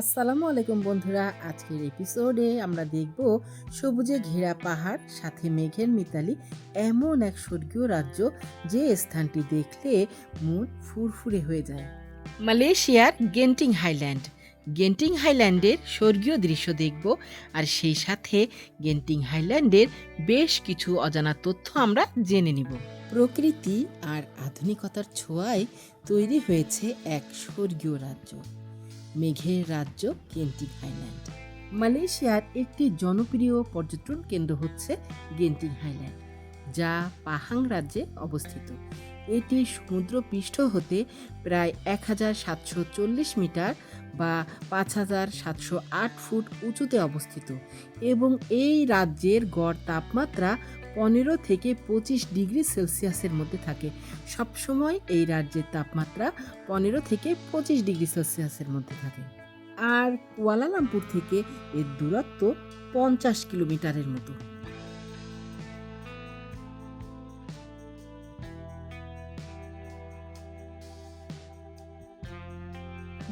আসসালামু আলাইকুম বন্ধুরা। আজকের এপিসোডে আমরা দেখব সবুজে ঘেরা পাহাড়, সাথে মেঘের মিতালি এমন এক স্বর্গীয় রাজ্য যে স্থানটি দেখলে মন ফুরফুরে হয়ে যায়। মালয়েশিয়ার গেন্টিং হাইল্যান্ড। গেন্টিং হাইল্যান্ডের স্বর্গীয় দৃশ্য দেখব আর সেই সাথে গেন্টিং হাইল্যান্ডের বেশ কিছু অজানা তথ্য আমরা জেনে নিব। প্রকৃতি আর আধুনিকতার ছোঁয়ায় তৈরি হয়েছে এক স্বর্গীয় রাজ্য। মেঘের রাজ্য গেন্টিং হাইল্যান্ড। মালয়েশিয়ার একটি জনপ্রিয় পর্যটন কেন্দ্র হচ্ছে গেন্টিং হাইল্যান্ড, যা পাহাং রাজ্যে অবস্থিত। এটি সমুদ্রপৃষ্ঠ হতে প্রায় এক হাজার সাতশো চল্লিশ মিটার বা পাঁচ হাজার সাতশো আট ফুট উঁচুতে অবস্থিত এবং এই রাজ্যের গড় তাপমাত্রা পনেরো থেকে পঁচিশ ডিগ্রি সেলসিয়াসের মধ্যে থাকে। সবসময় এই রাজ্যের তাপমাত্রা পনেরো থেকে পঁচিশ ডিগ্রি সেলসিয়াসের মধ্যে থাকে। আর কুয়ালালামপুর থেকে এর দূরত্ব পঞ্চাশ কিলোমিটারের মতো।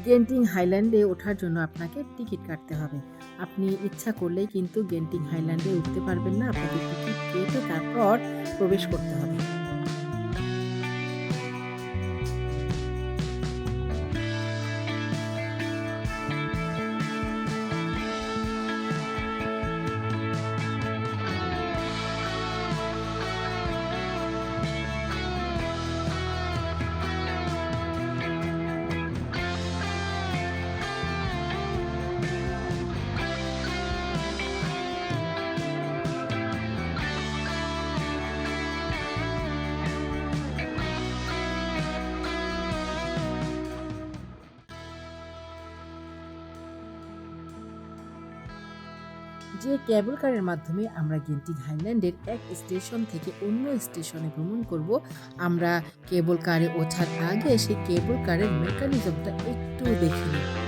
গেন্টিং হাইল্যান্ডে ওঠার জন্য আপনাকে টিকিট কাটতে হবে। আপনি ইচ্ছা করলেই কিন্তু গেন্টিং হাইল্যান্ডে উঠতে পারবেন না। আপনাকে টিকিট কেটে তারপর প্রবেশ করতে হবে। যে ক্যাবল কারের মাধ্যমে আমরা গেন্টিং হাইল্যান্ডের এক স্টেশন থেকে অন্য স্টেশনে ভ্রমণ করব, আমরা কেবল কারে ওঠার আগে সেই কেবল কারের মেকানিজমটা একটু দেখে নিই।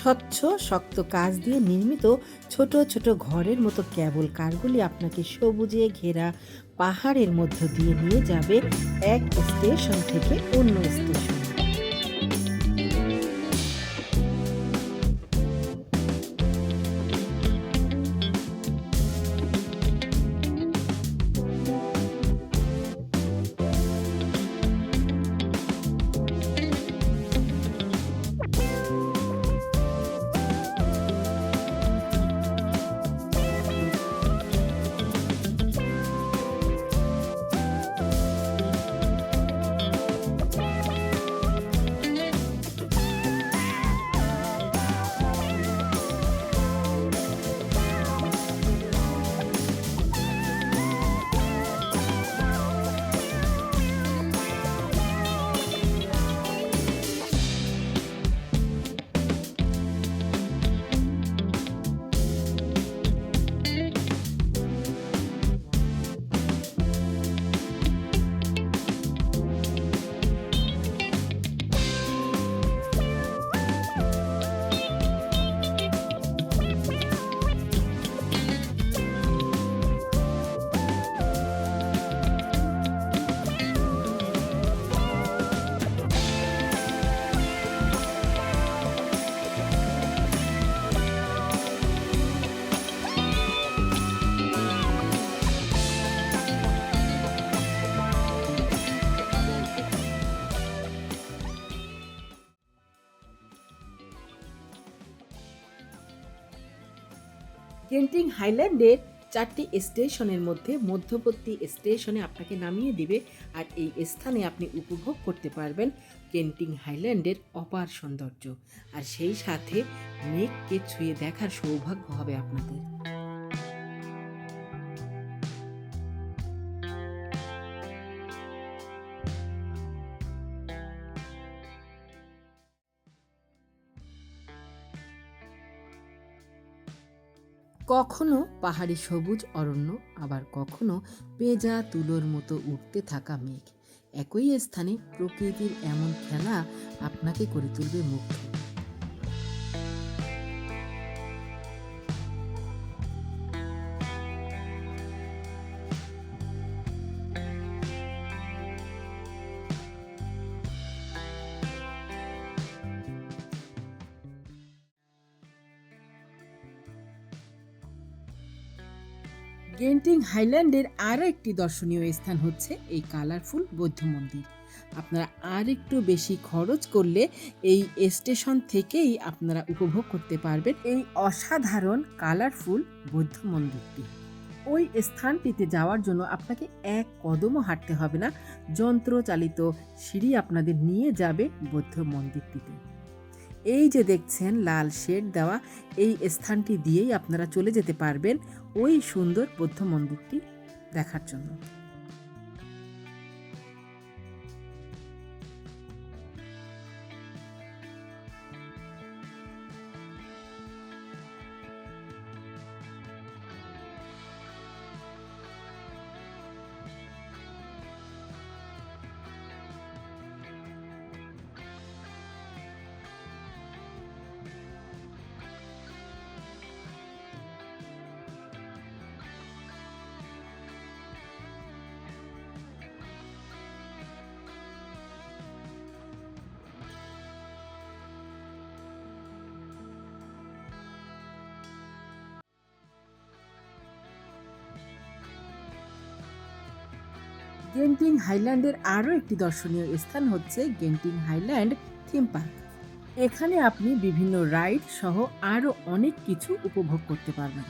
স্বচ্ছ, শক্ত কাজ দিয়ে নির্মিত ছোট ছোট ঘরের মতো কেবল কারগুলি আপনাকে সবুজে ঘেরা পাহাড়ের মধ্য দিয়ে নিয়ে যাবে এক স্টেশন থেকে অন্য স্টেশন। গেন্টিং হাইল্যান্ডের চারটি স্টেশনের মধ্যে মধ্যবর্তী স্টেশনে আপনাকে নামিয়ে দিবে আর এই স্থানে আপনি উপভোগ করতে পারবেন কেন্টিং হাইল্যান্ডের অপার সৌন্দর্য। আর সেই সাথে মেঘকে ছুঁয়ে দেখার সৌভাগ্য হবে আপনাদের। কখনো পাহাড়ি সবুজ অরণ্য, আবার কখনো পেঁজা তুলোর মতো উঠতে থাকা মেঘ। একই স্থানে প্রকৃতির এমন খেলা আপনাকে করে তুলবে মুগ্ধ। গেন্টিং হাইল্যান্ডের আরও একটি দর্শনীয় স্থান হচ্ছে এই কালারফুল বৌদ্ধ মন্দির। আপনারা আর একটু বেশি খরচ করলে এই স্টেশন থেকেই আপনারা উপভোগ করতে পারবেন এই অসাধারণ কালারফুল বৌদ্ধ মন্দিরটি। ওই স্থানটিতে যাওয়ার জন্য আপনাকে এক কদমও হাঁটতে হবে না। যন্ত্রচালিত সিঁড়ি আপনাদের নিয়ে যাবে বৌদ্ধ মন্দিরটিতে। এই যে দেখছেন, লাল শেড দেওয়া এই স্থানটি দিয়েই আপনারা চলে যেতে পারবেন ওই সুন্দর বৌদ্ধ মন্দিরটি দেখার জন্য। গেন্টিং হাইল্যান্ডের আরও একটি দর্শনীয় স্থান হচ্ছে গেন্টিং হাইল্যান্ড থিম পার্ক। এখানে আপনি বিভিন্ন রাইড সহ আরও অনেক কিছু উপভোগ করতে পারবেন।